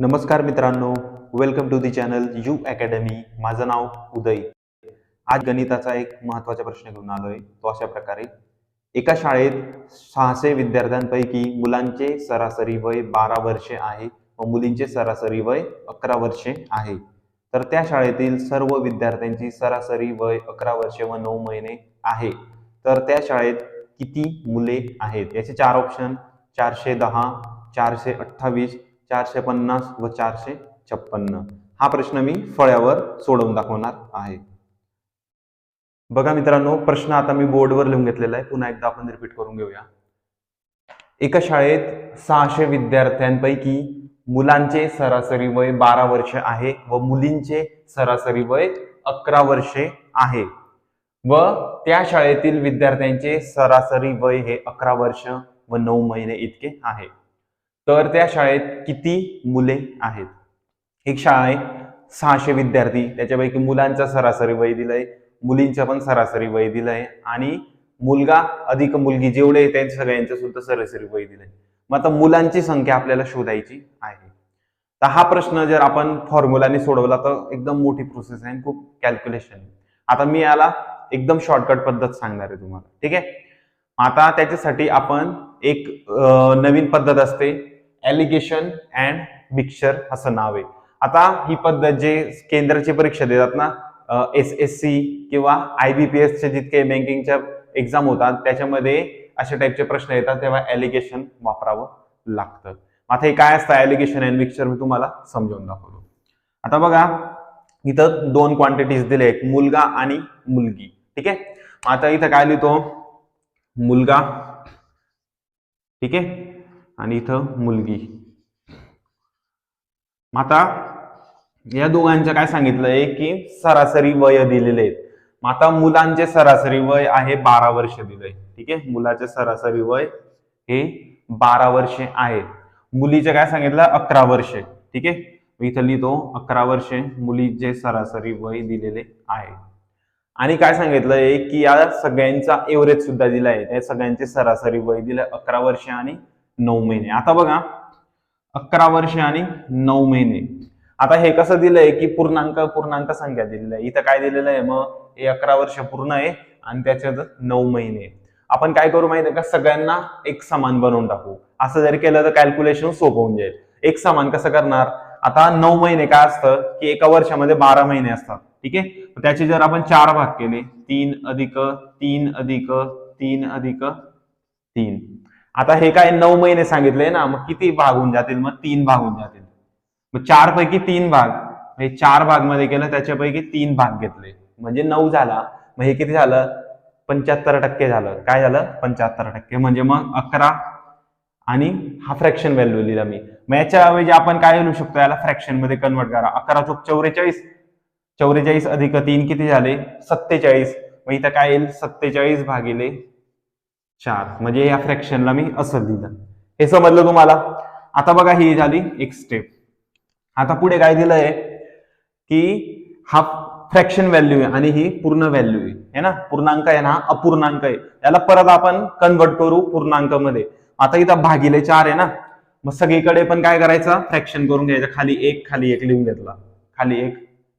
नमस्कार मित्रांनो welcome to the channel U academy माझं नाव उदय. आज गणिताचा एक महत्त्वाचा प्रश्न घेऊन आलोय. तो अशा प्रकारे एका शाळेत सहाशे विद्यार्थ्यांपैकी मुलांचे सरासरी वय बारा वर्षे आहे व मुलींचे सरासरी वय अकरा वर्षे आहे. तर त्या शाळेतील सर्व विद्यार्थ्यांची सरासरी वय अकरा वर्षे व नऊ महिने आहे. तर त्या शाळेत किती मुले आहेत? याचे चार ऑप्शन चारशे दहा चारशे अठ्ठावीस चारशे पन्नास व चारशे छप्पन्न. हा प्रश्न मी फळ्यावर सोडवून दाखवणार आहे. बघा मित्रांनो प्रश्न आता मी बोर्डवर लिहून घेतलेला आहे. पुन्हा एकदा आपण रिपीट करून घेऊया. एका शाळेत सहाशे विद्यार्थ्यांपैकी मुलांचे सरासरी वय बारा वर्ष आहे व मुलींचे सरासरी वय अकरा वर्षे आहे. व त्या शाळेतील विद्यार्थ्यांचे सरासरी वय हे अकरा वर्ष व नऊ महिने इतके आहे. तर त्या शाळेत किती मुले आहेत? एक शाळा आहे सहाशे विद्यार्थी. त्याच्यापैकी मुलांचा सरासरी वय दिलंय मुलींचा पण सरासरी वय दिलंय आणि मुलगा अधिक मुलगी जेवढे आहे त्यांच्या सगळ्यांचं सुद्धा सरासरी वय दिलंय. मग आता मुलांची संख्या आपल्याला शोधायची आहे. तर हा प्रश्न जर आपण फॉर्म्युलाने सोडवला तर एकदम मोठी प्रोसेस आहे खूप कॅल्क्युलेशन आहे. आता मी याला एकदम शॉर्टकट पद्धत सांगणार आहे तुम्हाला. ठीक आहे? आता त्याच्यासाठी आपण एक नवीन पद्धत असते. ॲलिगेशन अँड मिक्सचर असं नाव आहे. आता ही पद्धत जे केंद्राची परीक्षा देतात ना एस एस सी किंवा आय बी पी एसचे जितके बँकिंगच्या एक्झाम होतात त्याच्यामध्ये अशा टाईपचे प्रश्न येतात तेव्हा ॲलिगेशन वापरावं लागतं. आता हे काय असतं ॲलिगेशन अँड मिक्सचर मी तुम्हाला समजावून दाखवतो. आता बघा इथं दोन क्वांटिटीज दिले एक मुलगा आणि मुलगी. ठीक आहे? आता इथं काय लिहितो? मुलगा. ठीक आहे? आणि इथं मुलगी. आता या दोघांचं काय सांगितलंय की सरासरी वय दिलेले आहेत. आता मुलांचे सरासरी वय आहे बारा वर्ष दिलंय. ठीक आहे? मुलाचे सरासरी वय हे बारा वर्षे आहे. मुलीचे काय सांगितलं? अकरा वर्षे. ठीक आहे? इथं लिहितो अकरा वर्षे मुलीचे सरासरी वय दिलेले आहे. आणि काय सांगितलंय की या सगळ्यांचा एव्हरेज सुद्धा दिलाय. त्या सगळ्यांचे सरासरी वय दिलं अकरा वर्षे आणि नऊ महिने. आता बघा अकरा वर्षे आणि नऊ महिने. आता हे कसं दिलंय की पूर्णांक पूर्णांक संख्या दिलेलं आहे. इथं काय दिलेलं आहे? मग हे अकरा वर्ष पूर्ण आहे आणि त्याच्यात नऊ महिने आपण काय करू माहिती आहे का? सगळ्यांना एक समान बनवून टाकू. असं जर केलं तर कॅल्क्युलेशन सोपं होऊन जाईल. एक समान कसं करणार? आता नऊ महिने काय असतं की एका वर्षामध्ये बारा महिने असतात. ठीक आहे? त्याचे जर आपण चार भाग केले तीन अधिक तीन अधिक तीन अधिक तीन. आता हे काय नऊ महिने सांगितले ना मग किती भाग होऊन जातील? मग तीन भाग होऊन जातील. मग चार पैकी तीन भाग हे चार भागमध्ये केलं त्याच्यापैकी तीन भाग घेतले. म्हणजे नऊ झाला. मग हे किती झालं? पंच्याहत्तर टक्के झालं. काय झालं? पंच्याहत्तर टक्के. म्हणजे मग अकरा आणि हा फ्रॅक्शन व्हॅल्यू लिहिला मी. मग याच्या ऐवजी आपण काय लिहू शकतो? याला फ्रॅक्शनमध्ये कन्वर्ट करा. अकरा चौक चौवेचाळीस. चौवेचाळीस अधिक तीन किती झाले? सत्तेचाळीस. मग इथं काय येईल? सत्तेचाळीस भागिले चार. म्हणजे या फ्रॅक्शनला मी असं लिहिलं हे समजलं तुम्हाला? आता बघा ही झाली एक स्टेप आता पुढे काय दिलंय? की हा फ्रॅक्शन व्हॅल्यू आहे आणि ही पूर्ण व्हॅल्यू आहे. है ना? पूर्णांक आहे ना? हा अपूर्णांक आहे. याला परत आपण कन्वर्ट करू पूर्णांकामध्ये. आता इथं भागिले चार आहे ना? मग सगळीकडे पण काय करायचं? फ्रॅक्शन करून घ्यायचं. खाली एक खाली एक लिहून घेतला. खाली एक.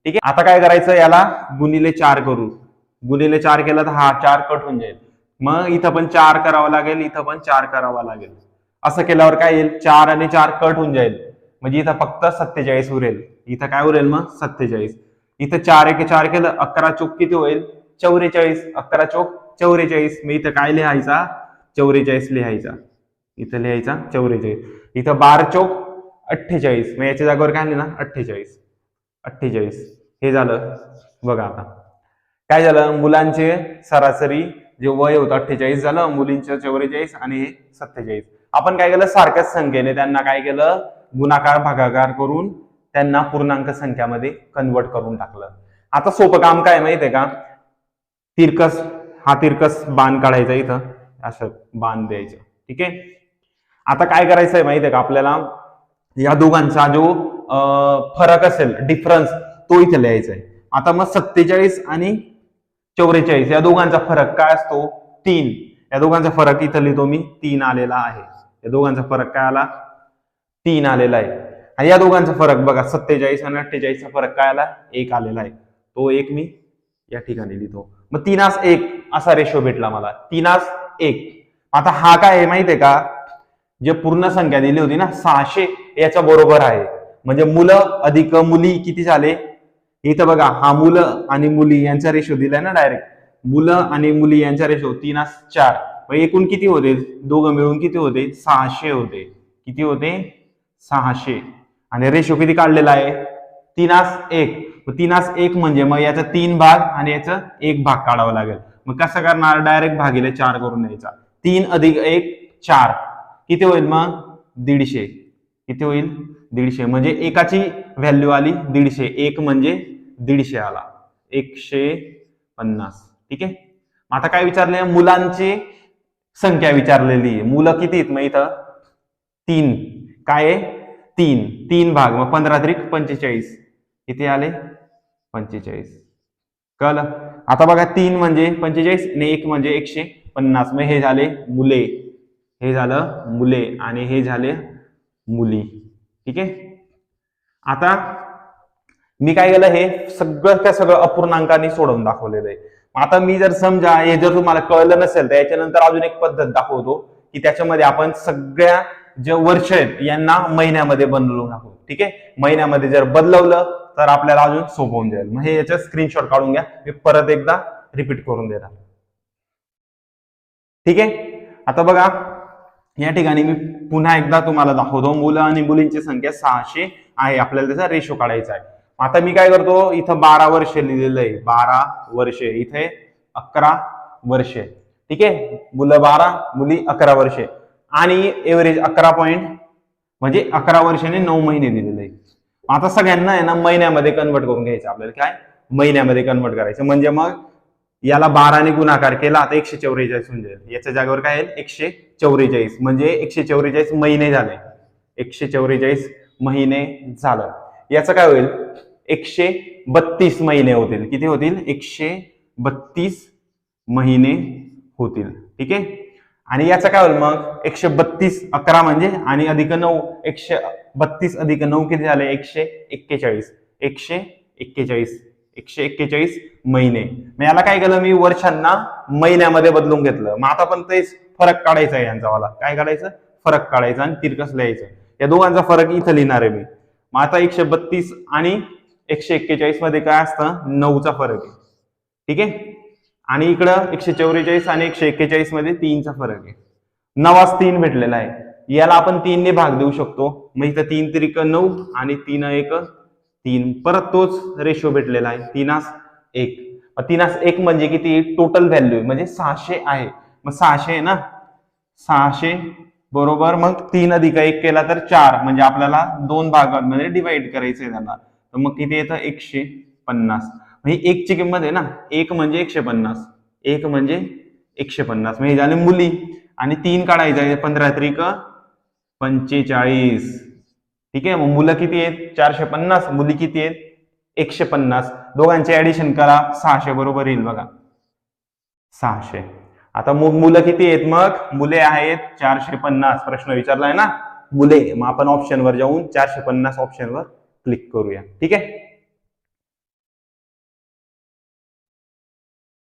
ठीक आहे? आता काय करायचं? याला गुणिले चार करू. गुणिले चार केलं तर हा चार कट होऊन जाईल. मग इथं पण चार करावा लागेल इथं पण चार करावा लागेल. असं केल्यावर काय येईल? चार आणि चार कट होऊन जाईल. म्हणजे इथं फक्त सत्तेचाळीस उरेल. इथं काय उरेल मग? सत्तेचाळीस. इथं चार एक चार केलं अकरा चौक किती होईल? चौवेचाळीस अकरा चौक चौवेचाळीस मी इथं काय लिहायचा? चौवेचाळीस लिहायचा. इथं लिहायचा चौवेचाळीस इथं बार चौक अठ्ठेचाळीस. मग याच्या जागेवर काय लिहिणार? अठ्ठेचाळीस. अठ्ठेचाळीस. हे झालं. बघा आता. काय झालं? मुलांचे सरासरी जे वय होतं अठ्ठेचाळीस झालं मुलींचं चौवेचाळीस आणि हे सत्तेचाळीस. आपण काय केलं? सारख्याच संख्येने त्यांना काय केलं? गुणाकार भागाकार करून त्यांना पूर्णांक संख्यामध्ये कन्वर्ट करून टाकलं. आता सोपं काम काय माहितीये का? तिरकस हा तिरकस बाण काढायचा इथं. असं बाण द्यायचं. ठीक आहे? आता काय करायचंय माहितीये का आपल्याला? या दोघांचा जो फरक असेल डिफरन्स तो इथे लिहायचा आहे आता मग सत्तेचाळीस आणि चौवेचाळीस. या दोघांचा फरक काय असतो? तीन. या दोघांचा फरक इथं लिहितो मी तीन आलेला आहे. या दोघांचा फरक काय आला? तीन आलेला आहे. आणि या दोघांचा फरक बघा सत्तेचाळीस आणि अठ्ठेचाळीसचा फरक काय आला? एक आलेला आहे. तो एक मी या ठिकाणी लिहितो. मग तीनास एक असा रेशो भेटला मला. तीनास एक. आता हा काय आहे माहितीये का? जे पूर्ण संख्या दिली होती ना सहाशे याच्या बरोबर आहे. म्हणजे मुलं अधिक मुली किती झाले? इथं बघा हा मुलं आणि मुली यांचा रेशो दिलाय ना डायरेक्ट मुलं आणि मुली यांचा रेशो तीनास चार. मग एकूण किती होते? दोघं मिळून किती होते? सहाशे होते. किती होते? सहाशे. आणि रेशो किती काढलेला आहे? तीनास एक. तीन तीनास एक म्हणजे मग याचा तीन भाग आणि याचा एक भाग काढावा लागेल. मग कसं करणार? डायरेक्ट भागीले चार करून द्यायचा. तीन अधिक एक चार. किती होईल मग? दीडशे. किती होईल? दीडशे. म्हणजे एकाची व्हॅल्यू आली दीडशे. एक म्हणजे दीडशे आला. एकशे पन्नास. ठीक आहे? आता काय विचारले मुलांची संख्या विचारलेली आहे. मुलं किती आहेत मग इथं? तीन. काय आहे? तीन. तीन भाग. मग पंधरा त्रिक पंचेचाळीस. किती आले? पंचेचाळीस. कळलं? आता बघा तीन म्हणजे पंचेचाळीस आणि एक म्हणजे एकशे पन्नास. मग हे झाले मुले. हे झालं मुले आणि हे झाले मुली. ठीक आहे? आता मी काय केलं हे सगळं त्या सगळं अपूर्णांकाने सोडवून दाखवलेलं आहे. आता मी जर समजा हे जर तुम्हाला कळलं नसेल तर याच्यानंतर अजून एक पद्धत दाखवतो की त्याच्यामध्ये आपण सगळ्या जे वर्ष आहेत यांना महिन्यामध्ये बनवून दाखवू ठीक आहे? महिन्यामध्ये जर बदलवलं तर आपल्याला अजून सोपवून जाईल. मग हे याच्या स्क्रीनशॉट काढून घ्या. मी परत एकदा रिपीट करून देणार. ठीक आहे? आता बघा या ठिकाणी मी पुन्हा एकदा तुम्हाला दाखवतो. मुलं आणि मुलींची संख्या सहाशे आहे. आपल्याला त्याचा रेशो काढायचा आहे. आता मी काय करतो? इथं बारा वर्ष लिहिलेलं आहे. बारा वर्षे. इथे अकरा वर्षे. ठीक आहे? मुलं बारा मुली अकरा वर्षे. आणि एव्हरेज अकरा पॉईंट म्हणजे अकरा वर्षाने नऊ महिने दिलेले आहे. आता सगळ्यांना आहे ना महिन्यामध्ये कन्वर्ट करून घ्यायचं. आपल्याला काय? महिन्यामध्ये कन्वर्ट करायचं. म्हणजे मग याला बाराने गुणाकार केला आता एकशे चौवेचाळीस होऊन जाईल. याच्या जागेवर काय येईल? एकशे चौवेचाळीस. म्हणजे एकशे चौवेचाळीस महिने झाले. एकशे चौवेचाळीस महिने झालं. याचं काय होईल? एकशे बत्तीस महिने होतील. किती होतील? एकशे बत्तीस महिने होतील. ठीक आहे? आणि याचं काय होईल मग? एकशे बत्तीस अकरा म्हणजे आणि अधिक नऊ एकशे बत्तीस अधिक नऊ किती झाले? एकशे एक्केचाळीस. एकशे एक्केचाळीस. एकशे एक्केचाळीस महिने. मग याला काय केलं? मी वर्षांना महिन्यामध्ये बदलून घेतलं. मग आता पण तेच फरक काढायचा आहे यांचा मला काय काढायचं? फरक काढायचा आणि तिरकस लिहायचं या दोघांचा फरक इथं लिहिणार आहे मी. मग आता एकशे बत्तीस आणि एकशे एक्केचाळीसमध्ये काय असतं? नऊचा फरक आहे. ठीक आहे? आणि इकडं एकशे चौवेचाळीस आणि एकशे एक्केचाळीसमध्ये तीनचा फरक आहे. नवास तीन भेटलेला आहे. याला आपण तीनने भाग देऊ शकतो. मग इथं तीन त्रिक नऊ आणि तीन एक तीन. परत तोच रेशो भेटलेला आहे. तीनास एक. तीनास एक म्हणजे किती? टोटल व्हॅल्यू म्हणजे सहाशे आहे. मग सहाशे आहे ना? सहाशे बरोबर. मग तीन अधिक एक केला तर चार. म्हणजे आपल्याला दोन भागांमध्ये डिवाइड करायचं आहे त्यांना. तर मग किती येतं? एकशे पन्नास. म्हणजे एकची किंमत आहे ना? एक म्हणजे एकशे पन्नास. एक म्हणजे एकशे पन्नास. म्हणजे झाले मुली. आणि तीन काढायचं आहे. पंधरा त्रिक पंचेचाळीस. ठीक आहे? मग मुलं किती आहेत? चारशे पन्नास. मुली किती आहेत? एकशे पन्नास. दोघांचे ऍडिशन करा. सहाशे बरोबर येईल बघा. सहाशे. आता मग मुलं किती आहेत मग? मुले आहेत चारशे पन्नास. प्रश्न विचारलाय ना? मुले. मग आपण ऑप्शनवर जाऊन चारशे पन्नास ऑप्शनवर क्लिक करूया. ठीक आहे?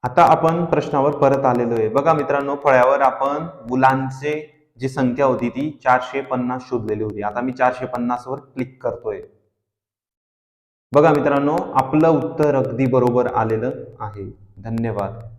आता आपण प्रश्नावर परत आलेलो आहे. बघा मित्रांनो फळ्यावर आपण मुलांचे जी संख्या होती ती चारशे पन्नास शोधलेली होती. आता मी चारशे पन्नास वर क्लिक करतोय. बघा मित्रांनो आपलं उत्तर अगदी बरोबर आलेलं आहे. धन्यवाद.